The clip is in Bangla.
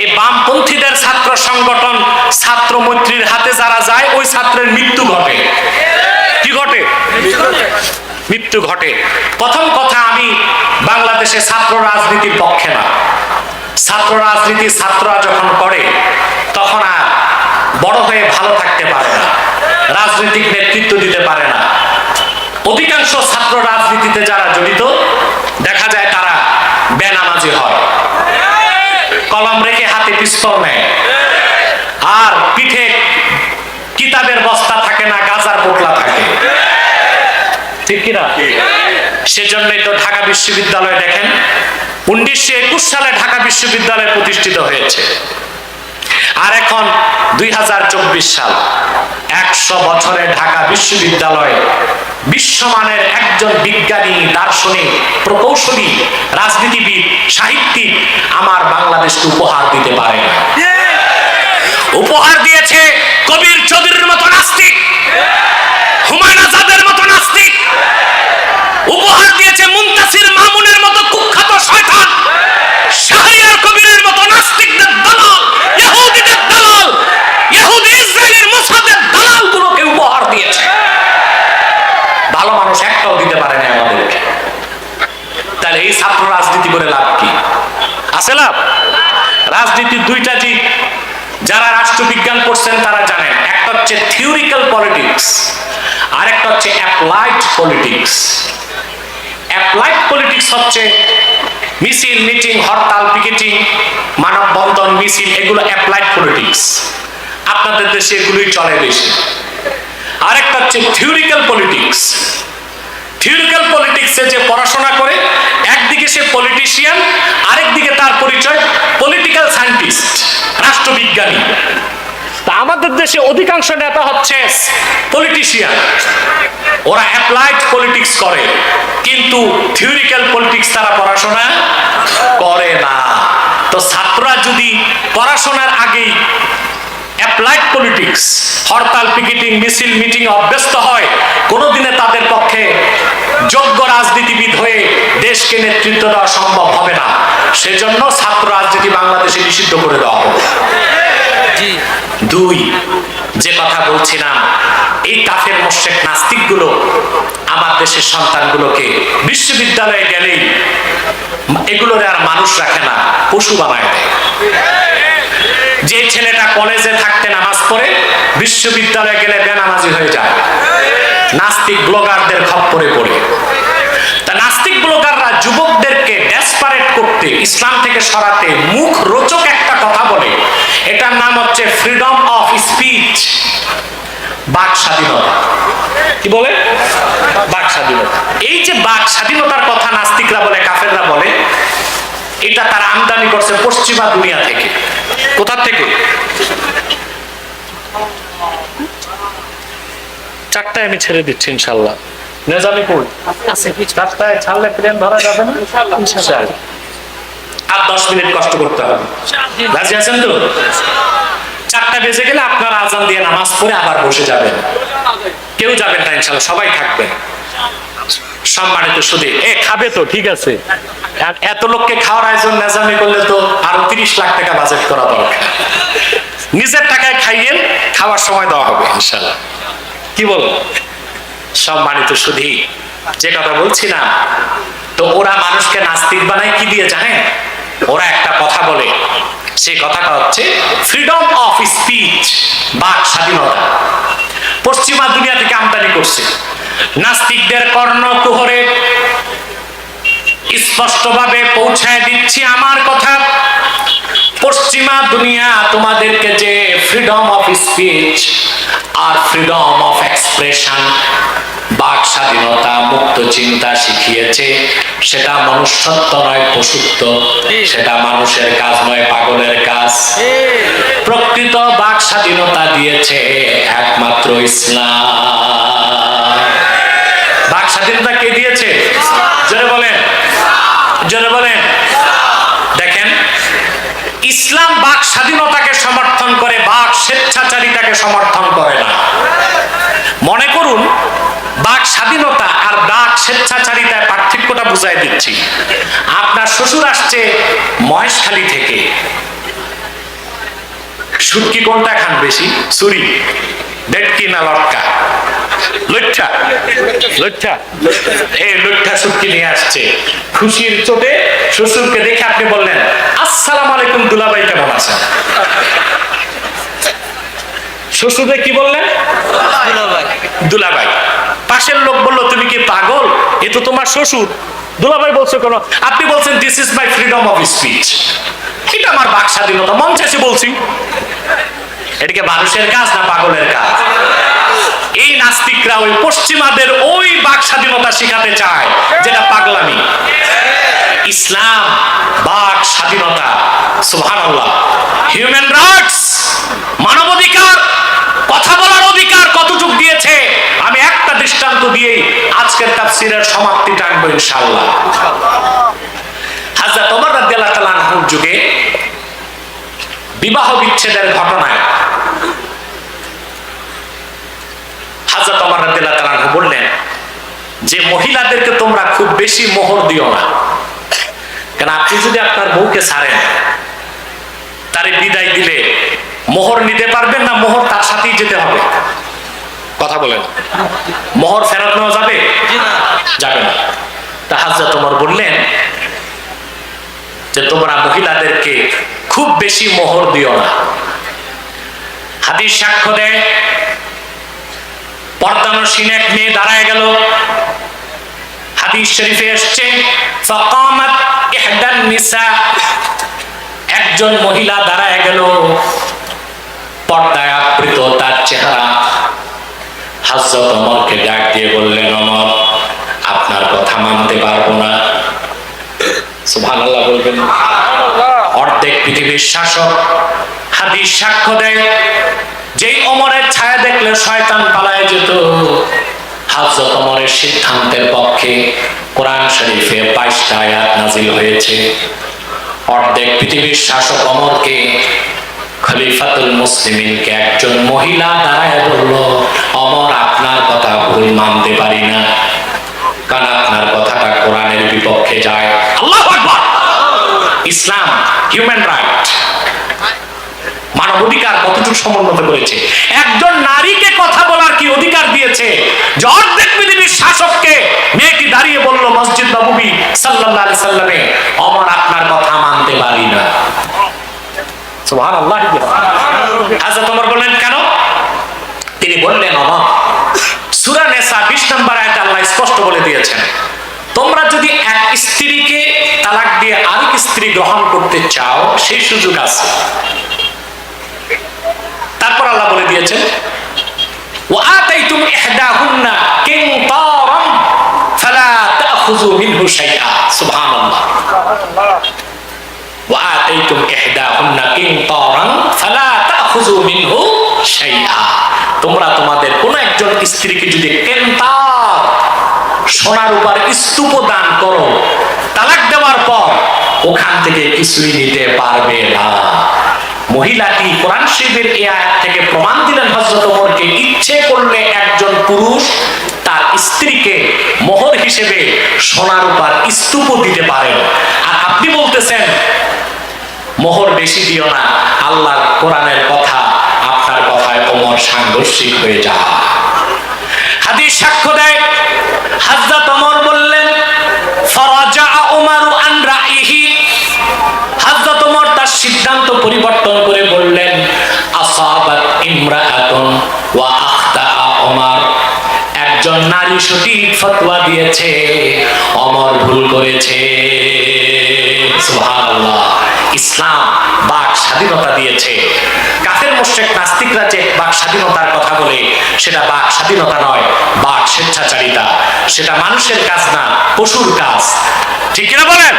এই বামপন্থীদের ছাত্র সংগঠন ছাত্র মৈত্রীর হাতে যারা যায়, ওই ছাত্রের মৃত্যু ঘটে। কি ঘটে? মৃত্যু ঘটে। প্রথম কথা, আমি বাংলাদেশে ছাত্র রাজনীতির পক্ষে না। ছাত্র রাজনীতি ছাত্ররা যখন করে, তখন আর বড় হয়ে ভালো থাকতে পারে না, রাজনৈতিক নেতৃত্ব দিতে পারে না। অধিকাংশ ছাত্র রাজনীতিতে যারা জড়িত, দেখা যায় তারা বেনামাজি হয়। কলম রেখে হাতে পিস্তল নেয়। আর পিঠে কিতাবের বস্তা থাকে না, গাজার পোটলা থাকে। ঠিক কিনা? সেজন্যই তো ঢাকা বিশ্ববিদ্যালয় দেখেন, উনিশশো একুশ সালে ঢাকা বিশ্ববিদ্যালয় প্রতিষ্ঠিত হয়েছে। আর এখন দুই সাল, একশো বছরে ঢাকা বিশ্ববিদ্যালয় বিশ্বমানের একজন বিজ্ঞানী, দার্শনিক, প্রকৌশলী, রাজনীতিবিদ, সাহিত্যিক আমার বাংলাদেশকে উপহার দিতে পারে উপহার দিয়েছে কবির চৌধুরীর মতো নাস্তিক, হুমায়ুন আজাদের মতো নাস্তিক। উপহার দিয়েছে মুন্তাসির মামুনের রাজনীতির দুইটা দিক যারা রাষ্ট্রবিজ্ঞান পড়ছেন তারা জানেন। একটা হচ্ছে থিওরিক্যাল পলিটিক্স আর একটা হচ্ছে অ্যাপ্লাইড পলিটিক্স অ্যাপ্লাইড পলিটিক্স হচ্ছে মিছিল, মিটিং, হরতাল, পিকেটিং, মানববন্ধন, মিছিল, এগুলো অ্যাপ্লাইড পলিটিক্স আপনাদের দেশে এগুলোই চলে বেশি। আরেকটা হচ্ছে থিওরিক্যাল পলিটিক্স থিওরিক্যাল পলিটিক্সে যে পড়াশোনা করে সে পলিটিশিয়ান আরেকদিকে তার পরিচয় পলিটিক্যাল সায়েন্টিস্ট রাষ্ট্রবিজ্ঞানী। তা আমাদের দেশে অধিকাংশ নেতা হচ্ছে পলিটিশিয়ান ওরা অ্যাপ্লাইড পলিটিক্স করে, কিন্তু থিওরিক্যাল পলিটিক্স তারা পড়াশোনা করে না। তো ছাত্ররা যদি পড়াশোনার আগেই অ্যাপ্লাইড পলিটিক্স হরতাল পিকেটিং মিছিল মিটিং অভ্যস্ত হয়, কোনোদিনে তাদের পক্ষে যোগ্য রাজনীতিবিদ হয়ে দেশকে নেতৃত্ব দেওয়া সম্ভব হবে না। সেজন্য ছাত্র রাজনীতি বাংলাদেশে নিষিদ্ধ করে দেওয়া হবে। দুই যে কথা বলছিলাম এই কাফের মোশেক নাস্তিকগুলো আমার দেশের সন্তানগুলোকে বিশ্ববিদ্যালয়ে গেলেই এগুলোরে আর মানুষ রাখে না পশু বানায় দেয়। যে ছেলেটা কলেজে থাকতে নামাজ পড়ে, বিশ্ববিদ্যালয়ে গেলে বেনামাজি হয়ে যায়। নাস্তিক ব্লগারদের খপ্পরে পড়ে। তা নাস্তিক ব্লগাররা যুবকদেরকে ডেসপারেট করতে, ইসলাম থেকে সরাতে মুখ রোচক একটা কথা বলে। এটার নাম হচ্ছে ফ্রিডম অফ স্পিচ বাক স্বাধীনতা। কি বলে? বাক স্বাধীনতা। এই যে বাক স্বাধীনতার কথা নাস্তিকরা বলে, কাফেররা বলে, এটা তারা আমদানি করছে পশ্চিমা দুনিয়া থেকে। কোথা থেকে? চারটায় আমি ছেড়ে দিচ্ছি ইনশাল্লাহ। নেজামি কই? চারটায় ছাড়লে প্লেন ধরা যাবে না? আর দশ মিনিট কষ্ট করতে হবে। রাজি আছেন তো? চারটা বেজে গেলে আপনারা আজান দিয়ে নামাজ পড়ে আবার বসে যাবেন। কেউ যাবেন না ইনশাল্লাহ সবাই থাকবেন। সম্মানিত শুধু এ, খাবে তো, ঠিক আছে। এত লোককে খাওয়ার আয়োজন নেজামি করলে তো আরও তিরিশ লাখ টাকা বাজেট করা দরকার। নিজের টাকায় খাইয়েন খাওয়ার সময় দেওয়া হবে ইনশাল্লাহ কি বল? সম্মানিত শুধু যে কথা বলছিলাম, তো ওরা মানুষকে নাস্তিক বানায় কি দিয়ে জানেন? ওরা একটা কথা বলে। সেই কথাটা হচ্ছে ফ্রিডম অফ স্পিচ বাক স্বাধীনতা। পশ্চিমা দুনিয়া থেকে আমদানি করছে। নাস্তিকদের কর্ণ কুহরে স্পষ্টভাবে পৌঁছায় দিচ্ছি আমার কথা। পশ্চিমা দুনিয়া তোমাদেরকে যে ফ্রিডম অফ স্পিচ আর ফ্রিডম অফ এক্সপ্রেশন বাক স্বাধীনতা মুক্ত চিন্তা শিখিয়েছে। সেটা মনুষ্যত্ব নয় পশুত্ব। সেটা মানুষের কাজ নয় পাগলের কাজ। প্রকৃত বাক স্বাধীনতা দিয়েছে একমাত্র ইসলাম। বাক স্বাধীনতা কে দিয়েছে? জোরে বলেন। জোরে বলেন। দেখেন ইসলাম বাক স্বাধীনতাকে সমর্থন করে বাক স্বেচ্ছাচারিতাকে সমর্থন করে না। মনে করুন বাক স্বাধীনতা আর বাক স্বেচ্ছাচারিতায় পার্থক্যটা বুঝাই দিচ্ছি। আপনার শ্বশুর আসছে মহেশখালী থেকে। সুটকি কোনটা খান বেশি? চুরি ডেটকি না লটকা? লইঠা লইঠা এই লইঠা সুটকি নিয়ে আসছে। খুশির চোটে শ্বশুরকে দেখে আপনি বললেন আসসালামু আলাইকুম দুলাভাই কেমন আছেন? শ্বশুরে কি বললেন? দুলাভাই। পাশের লোক বলল, তুমি কি পাগল? এ তো তোমার শ্বশুর। দুলাভাই বলছো কেন, আপনি বলছেন this is my freedom of speech এটা আমার বাক স্বাধীনতা মন চাইছে বলছি। এটাকে মানুষের কাজ না পাগলের কাজ? এই নাস্তিকরা ওই পশ্চিমাদের ওই বাক স্বাধীনতা শেখাতে চায়, যেটা পাগলামি। ইসলাম বাক স্বাধীনতা সুবহানাল্লাহ। হিউম্যান রাইটস মানবাধিকার, কথা বলার অধিকার কতটুক দিয়েছে? দৃষ্টান্ত দিয়েই আজকের তাফসীরের সমাপ্তি টানবো ইনশাআল্লাহ। হাজরত ওমর রাদিয়াল্লাহু তাআলা যুগে বিবাহ বিচ্ছেদের ঘটনায় আনহু বললেন, যে মহিলাদেরকে তোমরা খুব বেশি মোহর দিও না। আপনি যদি আপনার বউকে ছাড়েন, তারে বিদায় দিলে মোহর নিতে পারবেন না, মোহর তার সাথেই যেতে হবে। কথা বলেন। মোহর ফেরত নেওয়া যাবে? যাবে না। তা হাজরা তোমার বললেন যে তোমরা মহিলাদেরকে খুব বেশি মোহর দিও না। হাদিস সাক্ষ্য দেয় পর্দানো দাঁড়ায় গেল। হাদিস শরীফে এসছে ফাকামাত ইহদান নিসা। একজন মহিলা দাঁড়ায় গেল পর্দায় আবৃত তার চেহারা। হাজরত অমরকে ডাক দিয়ে বললেন অমর আপনার কথা মানতে পারব না। সুবহানাল্লাহ বলবেন, অর্ধেক পৃথিবীর শাসক হাদিস সাক্ষ্য দেয়, যেই অমরের ছায়া দেখলে শয়তান পালায় যেত। হাজরত অমরের সিদ্ধান্তের পক্ষে কোরআন শরীফে বাইশটা আয়াত নাজিল হয়েছে। অর্ধেক পৃথিবীর শাসক অমরকে খলিফাতুল মুসলিমিনকে একজন মহিলা দাঁড়ায় বলল, অমর, আপনার কথা ভুল মানতে পারি না। কারণ আপনার কথাটা কোরআনের বিপক্ষে যায়। আল্লাহ ইসলাম হিউম্যান রাইট মানবাধিকার কতটুকু সমুন্নত করেছে? একজন নারীকে কথা বলার কি অধিকার দিয়েছে? যে অর্ধেক পৃথিবীর শাসককে মেয়েটি দাঁড়িয়ে বলল, মসজিদ নবী সাল্লাল্লাহু আলাইহি সাল্লামে, অমর, আপনার কথা সুহান আল্লাহ বলে দিয়েছেন, তোমরা যদি এক স্ত্রীকে তালাক দিয়ে আরেক স্ত্রী গ্রহণ করতে চাও, সেই সুযোগ আছে। তারপর আল্লাহ বলে দিয়েছেন ফালা তাখুযু মিনহু শাইআ। সুবহানাল্লাহ। তোমরা তোমাদের কোন একজন স্ত্রীকে যদি সোনার উপর স্তূপ দান করো, তালাক দেওয়ার পর ওখান থেকে কিছুই নিতে পারবে না। মহিলাটি কোরআন শরীফের এই আয়াত থেকে প্রমাণ দিলেন, হযরত ওমরকে ইচ্ছে করলে একজন পুরুষ তার স্ত্রীকে মোহর হিসেবে সোনার উপর স্তূপ দিতে পারেন। আর আপনি বলতেছেন মোহর বেশি দিও না। আল্লাহর কোরআনের কথা আপনার কথায় ওমর সাংঘর্ষিক হয়ে যায়। হাদিস সাক্ষ্য দেয়, হাজরত ওমর বললেন, ফরাজা আন রাইহি। হাজরত তার সিদ্ধান্ত পরিবর্তন করে বললেন, আসাবাত ইমরাআতুন ওয়া আখতা একজন নারী সঠিক ফতোয়া দিয়েছে অমর ভুল করেছে। সুবহানাল্লাহ। ইসলাম, বাক স্বাধীনতা দিয়েছে। কাফের মোশেক নাস্তিকরা যে বাক স্বাধীনতার কথা বলে, সেটা বাক স্বাধীনতা নয়, বাক স্বেচ্ছাচারিতা। সেটা মানুষের কাজ না, পশুর কাজ। ঠিক কিনা বলেন?